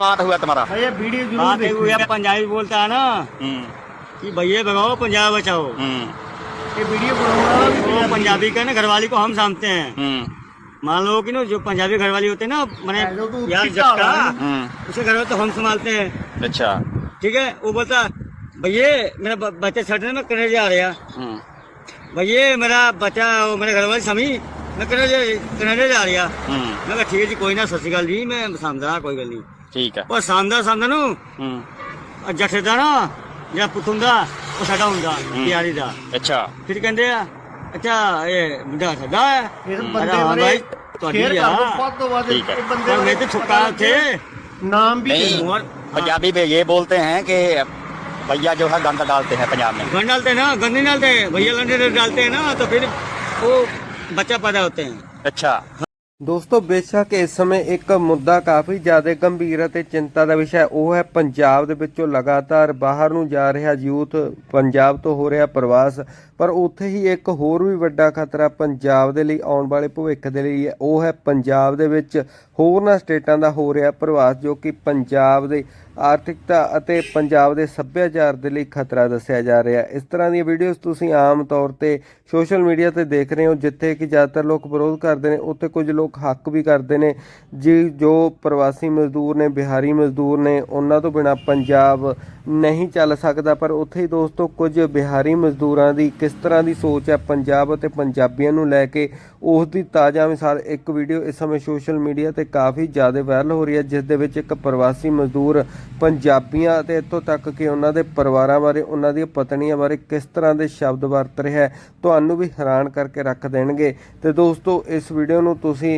बात हुआ तुम्हारा? भैया वीडियो ज़रूर है पंजाबी बोलता है ना हम्म, कि भैया भगाओ पंजाब बचाओ। हम्म, ये वीडियो वो पंजाबी का ना घरवाली को हम सामते हैं। हम्म, मान लो कि ना जो पंजाबी घरवाली होते हैं ना मैंने तो यार उसे घर में तो हम संभालते हैं। अच्छा। ठीक है वो बोलता भैया मेरा बच्चा छठने में कनेडा जा रहा भैया मेरा बच्चा वो मेरे घरवाली समी मैं कनेडा कनेडा जा रहा मैं ठीक है जी कोई ना सत श्रीकाल जी मैं समझा कोई गल नहीं। ठीक है ਉਹ ਸਾਂਦਾ ਸਾਂਦਾ ਨੂੰ हम्म, ਆਹ ਜੱਥੇ ਦਾ ਨਾ ਜਿਹੜਾ ਪੁੱਤ ਹੁੰਦਾ ਉਹ ਸਾਡਾ ਹੁੰਦਾ ਪਿਆਰੀ ਦਾ अच्छा ਫਿਰ ਕਹਿੰਦੇ ਆ ਅੱਛਾ ਇਹ ਮੁੰਡਾ ਸਾਡਾ ਹੈ ਇਸ ਮੈਂ ਬੰਦੇ ਕਿਹਾ, ਹਾਂ ਬਾਰੇ ਬਾਈ, ਤੁਹਾਡੀ ਸ਼ੇਅਰ ਆ ਕਰ ਦਿਓ ਵੱਧ ਤੋਂ ਵੱਧ ਠੀਕ ਹੈ। ਇਹ ਬੰਦੇ ਪਰ ਮੈਂ ਬਾਰੇ ਤੇ ਛੁੱਕਾ ਉੱਥੇ ਨਾਮ भी नहीं देना। और पंजाबी में ये बोलते हैं कि भैया जो है गंद डालते हैं पंजाब में गन डालते हैं ना गंदी डालते हैं भैया लंडे डालते हैं ना तो फिर वो बच्चा पैदा होते हैं अच्छा ਦੋਸਤੋ, ਬੇਸ਼ੱਕ ਇਸ ਸਮੇਂ ਇੱਕ ਮੁੱਦਾ ਕਾਫੀ ਜ਼ਿਆਦਾ ਗੰਭੀਰ ਅਤੇ ਚਿੰਤਾ ਦਾ ਵਿਸ਼ਾ ਉਹ ਹੈ ਪੰਜਾਬ ਦੇ ਵਿੱਚੋਂ ਲਗਾਤਾਰ ਬਾਹਰ ਨੂੰ ਜਾ ਰਿਹਾ ਯੂਥ, ਪੰਜਾਬ ਤੋਂ ਹੋ ਰਿਹਾ ਪ੍ਰਵਾਸ। ਪਰ ਉੱਥੇ ਹੀ ਇੱਕ ਹੋਰ ਵੀ ਵੱਡਾ ਖਤਰਾ ਪੰਜਾਬ ਦੇ ਲਈ ਆਉਣ ਵਾਲੇ ਭਵਿੱਖ ਦੇ ਲਈ ਹੈ। ਉਹ ਹੈ ਪੰਜਾਬ ਦੇ ਵਿੱਚ ਹੋਰਨਾਂ ਸਟੇਟਾਂ ਦਾ ਹੋ ਰਿਹਾ ਪ੍ਰਵਾਸ, ਜੋ ਕਿ ਪੰਜਾਬ ਦੇ ਆਰਥਿਕਤਾ ਅਤੇ ਪੰਜਾਬ ਦੇ ਸੱਭਿਆਚਾਰ ਦੇ ਲਈ ਖਤਰਾ ਦੱਸਿਆ ਜਾ ਰਿਹਾ ਇਸ ਤਰ੍ਹਾਂ ਦੀਆਂ ਵੀਡੀਓਜ਼ ਤੁਸੀਂ ਆਮ ਤੌਰ ਤੇ ਸੋਸ਼ਲ ਮੀਡੀਆ ਤੇ ਦੇਖ ਰਹੇ ਹੋ, ਜਿੱਥੇ ਕਿ ਜ਼ਿਆਦਾਤਰ ਲੋਕ ਵਿਰੋਧ ਕਰਦੇ ਨੇ। ਉੱਥੇ ਕੁਝ ਲੋਕ ਹੱਕ ਵੀ ਕਰਦੇ ਨੇ। ਜੀ, ਜੋ ਪ੍ਰਵਾਸੀ ਮਜ਼ਦੂਰ ਨੇ, ਬਿਹਾਰੀ ਮਜ਼ਦੂਰ ਨੇ, ਉਹਨਾਂ ਤੋਂ ਬਿਨਾ ਪੰਜਾਬ ਨਹੀਂ ਚੱਲ ਸਕਦਾ। ਪਰ ਉੱਥੇ ਹੀ ਦੋਸਤੋ, ਕੁਝ ਬਿਹਾਰੀ ਮਜ਼ਦੂਰਾਂ ਦੀ ਕਿਸ ਤਰ੍ਹਾਂ ਦੀ ਸੋਚ ਹੈ, ਪੰਜਾਬ ਅਤੇ ਪੰਜਾਬੀਆਂ ਨੂੰ ਲੈ ਕੇ ਉਸ ਦੀ ਤਾਜ਼ਾ ਮਿਸਾਲ ਇੱਕ ਵੀਡੀਓ ਇਸ ਸਮੇਂ ਸੋਸ਼ਲ ਮੀਡੀਆ ਤੇ ਕਾਫੀ ਜ਼ਿਆਦਾ ਵਾਇਰਲ ਹੋ ਰਹੀ ਹੈ, ਜਿਸ ਦੇ ਵਿੱਚ ਇੱਕ ਪ੍ਰਵਾਸੀ ਮਜ਼ਦੂਰ ਪੰਜਾਬੀਆਂ ਅਤੇ ਇੱਥੋਂ ਤੱਕ ਕਿ ਉਹਨਾਂ ਦੇ ਪਰਿਵਾਰਾਂ ਬਾਰੇ, ਉਹਨਾਂ ਦੀਆਂ ਪਤਨੀਆਂ ਬਾਰੇ ਕਿਸ ਤਰ੍ਹਾਂ ਦੇ ਸ਼ਬਦ ਵਰਤ ਰਿਹਾ ਹੈ, ਤੁਹਾਨੂੰ ਵੀ ਹੈਰਾਨ ਕਰਕੇ ਰੱਖ ਦੇਣਗੇ। ਤੇ ਦੋਸਤੋ, ਇਸ ਵੀਡੀਓ ਨੂੰ ਤੁਸੀਂ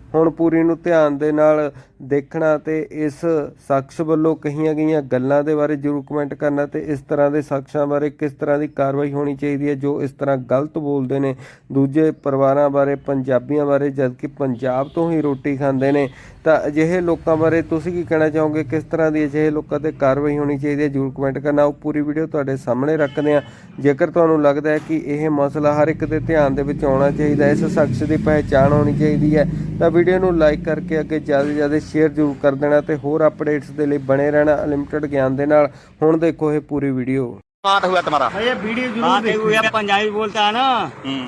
ਹੁਣ ਪੂਰੀ ਨੂੰ ਧਿਆਨ ਦੇ ਨਾਲ ਦੇਖਣਾ ਤੇ ਇਸ ਸ਼ਖਸ ਵੱਲੋਂ ਕਹੀਆਂ ਗਈਆਂ ਗੱਲਾਂ ਦੇ ਬਾਰੇ ਜਰੂਰ ਕਮੈਂਟ ਕਰਨਾ ਤੇ ਇਸ ਤਰ੍ਹਾਂ ਦੇ ਸ਼ਖਸਾਂ ਬਾਰੇ ਕਿਸ ਤਰ੍ਹਾਂ ਦੀ ਕਾਰਵਾਈ ਹੋਣੀ ਚਾਹੀਦੀ ਹੈ, ਜੋ ਇਸ ਤਰ੍ਹਾਂ ਗਲਤ ਬੋਲਦੇ ਨੇ। ਦੂਜੇ ਪਰਿਵਾਰਾਂ ਬਾਰੇ, ਪੰਜਾਬੀਆਂ ਬਾਰੇ, ਜਦਕਿ ਪੰਜਾਬ ਤੋਂ ਹੀ ਰੋਟੀ ਖਾਂਦੇ ਨੇ, ਤਾਂ ਅਜਿਹੇ ਲੋਕਾਂ ਬਾਰੇ ਤੁਸੀਂ ਕੀ ਕਹਿਣਾ ਚਾਹੋਗੇ? ਕਿਸ ਤਰ੍ਹਾਂ ਦੀ ਅਜਿਹੇ ਲੋਕਾਂ ਤੇ ਕਾਰਵਾਈ ਹੋਣੀ ਚਾਹੀਦੀ ਹੈ? ਜਰੂਰ ਕਮੈਂਟ ਕਰਨਾ। ਉਹ ਪੂਰੀ ਵੀਡੀਓ ਤੁਹਾਡੇ ਸਾਹਮਣੇ ਰੱਖਦੇ ਹਾਂ। ਜੇਕਰ ਤੁਹਾਨੂੰ ਲੱਗਦਾ ਹੈ ਕਿ ਇਹ ਮਸਲਾ ਹਰ ਇੱਕ ਦੇ ਧਿਆਨ ਦੇ ਵਿੱਚ ਆਉਣਾ ਚਾਹੀਦਾ ਇਸ ਸ਼ਖਸ ਦੀ ਪਹਿਚਾਣ ਹੋਣੀ ਚਾਹੀਦੀ ਹੈ, ਤਾਂ ਵੀਡੀਓ ਨੂੰ ਲਾਈਕ ਕਰਕੇ ਅੱਗੇ ਜ਼ਿਆਦਾ ਤੋਂ ਜ਼ਿਆਦਾ ਸ਼ੇਅਰ ਜ਼ਰੂਰ ਕਰ ਦੇਣਾ ਤੇ ਹੋਰ ਅਪਡੇਟਸ ਦੇ ਲਈ ਬਣੇ ਰਹਿਣਾ ਅਨਲਿਮਟਿਡ ਗਿਆਨ ਦੇ ਨਾਲ ਹੁਣ ਦੇਖੋ ਇਹ ਪੂਰੀ ਵੀਡੀਓ बात हुआ तुम्हारा भैया वीडियो जरूर बात है वो देखिए पंजाबी बोलता है ना हम्म,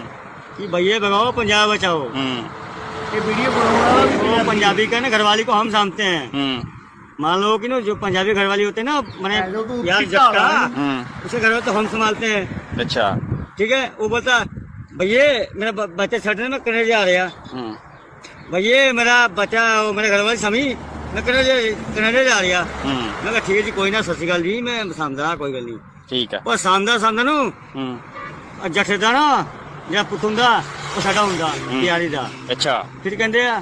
कि भैया भगाओ पंजाब बचाओ हम्म, ये वीडियो बनाने वाला भी वो पंजाबी पंजाबी का ना घरवाली को हम सामते हैं हम्म, मान लो कि ना जो पंजाबी घरवाली होते हैं ना मैंने जो तो यार चिट्टा जट्टा वाला है हम्म, उसे घर में तो हम संभालते हैं अच्छा ठीक है वो बोलता भैया मेरा ब- बच्चा छठने में कनेडा जा रहा हम्म, भैया मेरा बच्चा वो मेरे घरवाली समी मैं कनेडा कनेडा जा रहा हम्म, मैं कहा ठीक है जी कोई ना सत श्रीकाल जी मैं समझा कोई गल नहीं ठीक है ਉਹ ਸਾਂਦਾ ਸਾਂਦਾ ਨੂੰ हम्म, ਆਹ ਜੱਥੇ ਦਾ ਨਾ ਜਿਹੜਾ ਪੁੱਤ ਹੁੰਦਾ ਉਹ ਸਾਡਾ ਹੁੰਦਾ ਪਿਆਰੀ ਦਾ अच्छा ਫਿਰ ਕਹਿੰਦੇ ਆ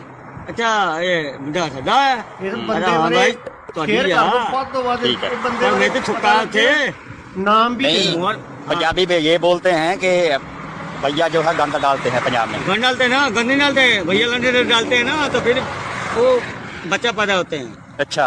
ਅੱਛਾ ਇਹ ਮੁੰਡਾ ਸਾਡਾ ਹੈ ਇਸ ਮੈਂ ਬੰਦੇ ਕਿਹਾ, ਹਾਂ ਬਾਰੇ ਬਾਈ, ਸ਼ੇਅਰ ਤੁਹਾਡੀ ਕਰ ਆ ਦਿਓ ਵੱਧ ਤੋਂ ਵੱਧ ਠੀਕ ਹੈ। ਇਹ ਬੰਦੇ ਪਰ ਮੈਂ ਬਾਰੇ ਤੇ ਛੁੱਕਾ ਉੱਥੇ ਨਾਮ भी नहीं देना। और पंजाबी में ये बोलते हैं कि भैया जो है गंद डालते हैं पंजाब में गन डालते हैं ना गंदी डालते हैं भैया लंडे डालते हैं ना तो फिर वो बच्चा पैदा होते हैं अच्छा